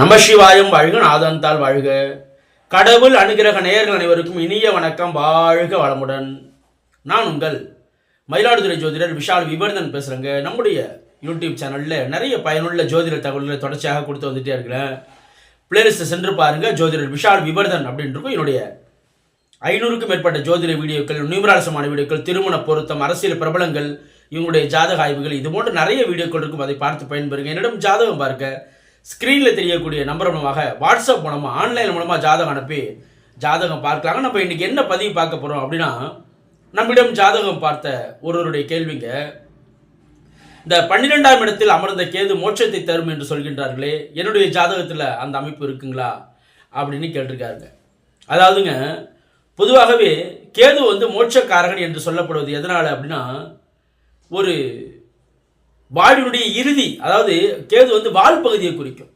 நமசிவாயம் வாழ்க நாதந்தால் வாழ்க. கடவுள் அனுகிரக நேயர்கள் அனைவருக்கும் இனிய வணக்கம் வாழ்க வளமுடன். நான் உங்கள் மயிலாடுதுறை ஜோதிடர் விஷால் விபர்தன் பேசுகிறேங்க நம்முடைய யூடியூப் சேனலில் நிறைய பயனுள்ள ஜோதிட தகவல்களை தொடர்ச்சியாக கொடுத்து வந்துட்டே இருக்கிறேன். பிளேலிஸ்ட்டை சென்று பாருங்கள் ஜோதிடர் விஷால் விபர்தன் அப்படின்னு என்னுடைய ஐநூறுக்கும் மேற்பட்ட ஜோதிட வீடியோக்கள் நியூமராசமான வீடியோக்கள் திருமண பொருத்தம் அரசியல் பிரபலங்கள் இவங்களுடைய ஜாதக ஆய்வுகள் இது போன்ற நிறைய வீடியோக்கள் இருக்கும். அதை பார்த்து பயன்பெறுங்க. என்னிடம் ஜாதகம் பார்க்க ஸ்க்ரீனில் தெரியக்கூடிய நம்பர் மூலமாக வாட்ஸ்அப் மூலமாக ஆன்லைன் மூலமாக ஜாதகம் அனுப்பி ஜாதகம் பார்க்கலாங்க. நம்ம இன்றைக்கி என்ன பதிவு பார்க்க போகிறோம் அப்படின்னா நம்மிடம் ஜாதகம் பார்த்த ஒருவருடைய கேள்விங்க. இந்த பன்னிரெண்டாம் இடத்தில் அமர்ந்த கேது மோட்சத்தை தரும் என்று சொல்கின்றார்களே என்னுடைய ஜாதகத்தில் அந்த அமைப்பு இருக்குங்களா அப்படின்னு கேட்டிருக்காருங்க. அதாவதுங்க பொதுவாகவே கேது வந்து மோட்சக்காரகன் என்று சொல்லப்படுவது எதனால் அப்படின்னா ஒரு வாழ்வினுடைய இறுதி அதாவது கேது வந்து வால் பகுதியை குறிக்கும்.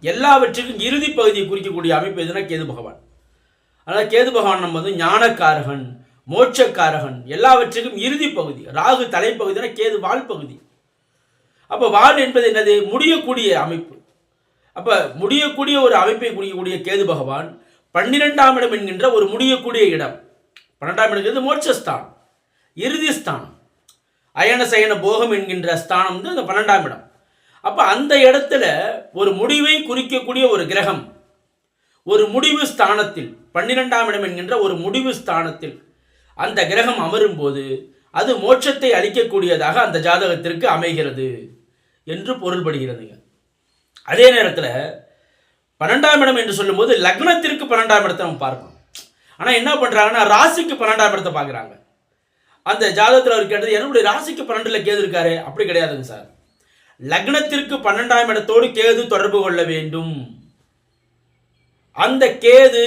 எல்லாவற்றிற்கும் இறுதி பகுதியை குறிக்கக்கூடிய அமைப்பு எதுனா கேது பகவான். அதனால் கேது பகவான் நம்ம வந்து ஞானக்காரகன் மோட்சக்காரகன் எல்லாவற்றுக்கும் இறுதி பகுதி ராகு தலைப்பகுதினா கேது வால் பகுதி. அப்போ வால் என்பது என்னது? முடியக்கூடிய அமைப்பு. அப்போ முடியக்கூடிய ஒரு அமைப்பை குறிக்கக்கூடிய கேது பகவான் பன்னிரெண்டாம் இடம் என்கின்ற ஒரு முடியக்கூடிய இடம். பன்னெண்டாம் இடம் மோட்சஸ்தானம் இறுதி அயனசயன போகம் என்கின்ற ஸ்தானம் வந்து அந்த பன்னெண்டாம் இடம். அப்போ அந்த இடத்துல ஒரு முடிவை குறிக்கக்கூடிய ஒரு கிரகம் ஒரு முடிவு ஸ்தானத்தில் பன்னிரெண்டாம் இடம் என்கின்ற ஒரு முடிவு ஸ்தானத்தில் அந்த கிரகம் அமரும் போது அது மோட்சத்தை அளிக்கக்கூடியதாக அந்த ஜாதகத்திற்கு அமைகிறது என்று பொருள்படுகிறதுங்க அதே நேரத்தில் பன்னெண்டாம் இடம் என்று சொல்லும்போது லக்னத்திற்கு பன்னெண்டாம் இடத்தை நம்ம பார்ப்போம் ஆனால் என்ன பண்ணுறாங்கன்னா ராசிக்கு பன்னெண்டாம் இடத்தை பார்க்குறாங்க. அந்த ஜாதகத்தில் அவர் கேட்டது என்னுடைய ராசிக்கு பன்னெண்டில் கேது இருக்காரு? அப்படி கிடையாதுங்க சார். லக்னத்திற்கு பன்னெண்டாம் இடத்தோடு கேது தொடர்பு கொள்ள வேண்டும். அந்த கேது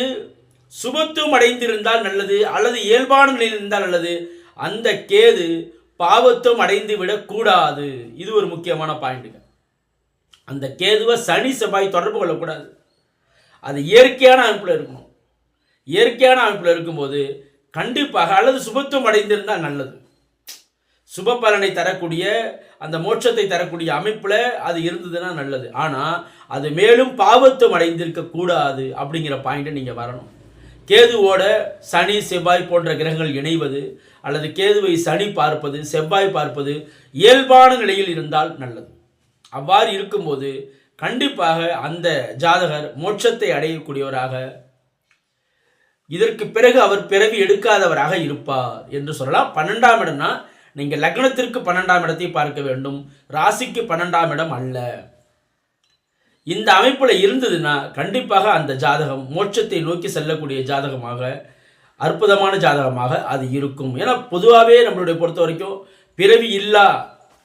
சுபத்துவம் அடைந்திருந்தால் நல்லது அல்லது இயல்பான நிலையில் இருந்தால் நல்லது. அந்த கேது பாவத்துவம் அடைந்து விடக்கூடாது இது ஒரு முக்கியமான பாயிண்ட்டுங்க. அந்த கேதுவை சனி செவ்வாய் தொடர்பு கொள்ளக்கூடாது. அது இயற்கையான அமைப்பில் இருக்கணும். இயற்கையான அமைப்பில் இருக்கும்போது கண்டிப்பாக அல்லது சுபத்துவம் அடைந்திருந்தால் நல்லது. சுப பலனை தரக்கூடிய அந்த மோட்சத்தை தரக்கூடிய அமைப்பில் அது இருந்ததுன்னா நல்லது. ஆனால் அது மேலும் பாவத்துவம் அடைந்திருக்க கூடாது அப்படிங்கிற பாயிண்ட்டை நீங்கள் வரணும். கேதுவோட சனி செவ்வாய் போன்ற கிரகங்கள் இணைவது அல்லது கேதுவை சனி பார்ப்பது செவ்வாய் பார்ப்பது இயல்பான நிலையில் இருந்தால் நல்லது. அவ்வாறு இருக்கும்போது கண்டிப்பாக அந்த ஜாதகர் மோட்சத்தை அடையக்கூடியவராக இதற்கு பிறகு அவர் பிறவி எடுக்காதவராக இருப்பார் என்று சொல்லலாம். பன்னெண்டாம் இடம்னா நீங்கள் லக்னத்திற்கு பன்னெண்டாம் இடத்தை பார்க்க வேண்டும். ராசிக்கு பன்னெண்டாம் இடம் அல்ல. இந்த அமைப்பில் இருந்ததுன்னா கண்டிப்பாக அந்த ஜாதகம் மோட்சத்தை நோக்கி செல்லக்கூடிய ஜாதகமாக அற்புதமான ஜாதகமாக அது இருக்கும். ஏன்னா பொதுவாகவே நம்மளுடைய பொறுத்த வரைக்கும் பிறவி இல்லா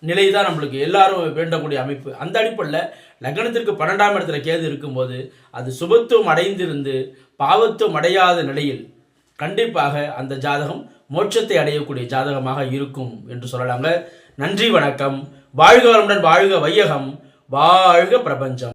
நிலை தான் நம்மளுக்கு. எல்லாரும் வேண்டக்கூடிய அமைப்பு. அந்த அடிப்படையில் லக்னத்திற்கு பன்னெண்டாம் இடத்துல கேது இருக்கும்போது அது சுபத்துவம் அடைந்திருந்து பாவத்துவம் அடையாத நிலையில் கண்டிப்பாக அந்த ஜாதகம் மோட்சத்தை அடையக்கூடிய ஜாதகமாக இருக்கும் என்று சொல்லலாங்க. நன்றி வணக்கம். வாழ்க வளமுடன் வாழ்க வையகம். வாழ்க பிரபஞ்சம்.